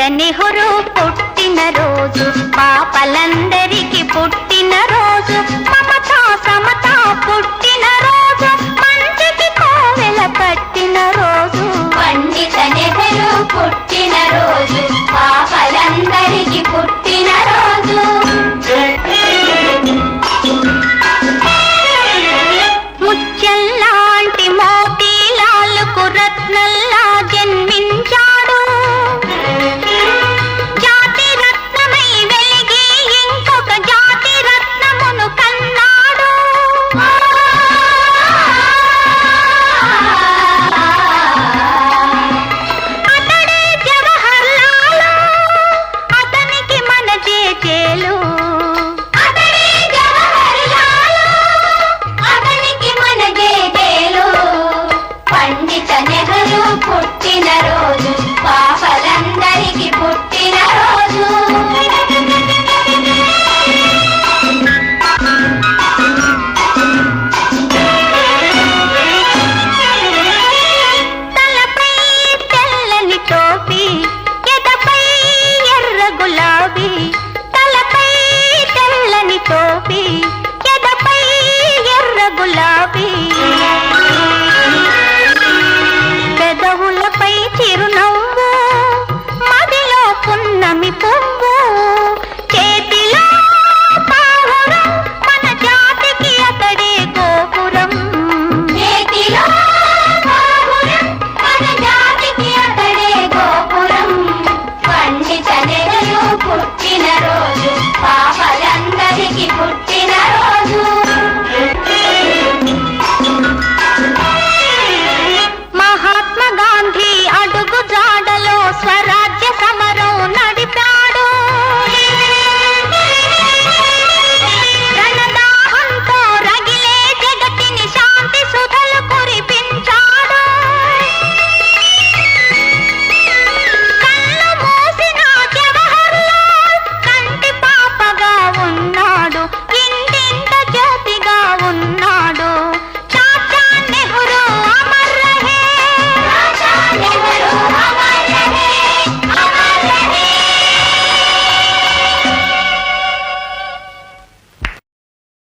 పుట్ట నెహ్రూ పుట్టిన రోజు పాపలందరికీ పుట్టిన రోజు మమతా సమతా పుట్టిన రోజు మంచికి కోవెల పట్టిన రోజు. పండిత నెహ్రూ పుట్టిన రోజు పుట్టిన రోజు పాపలందరికి పుట్టిన రోజు. తలపై తెల్లని టోపీ ఎదపై గులాబీ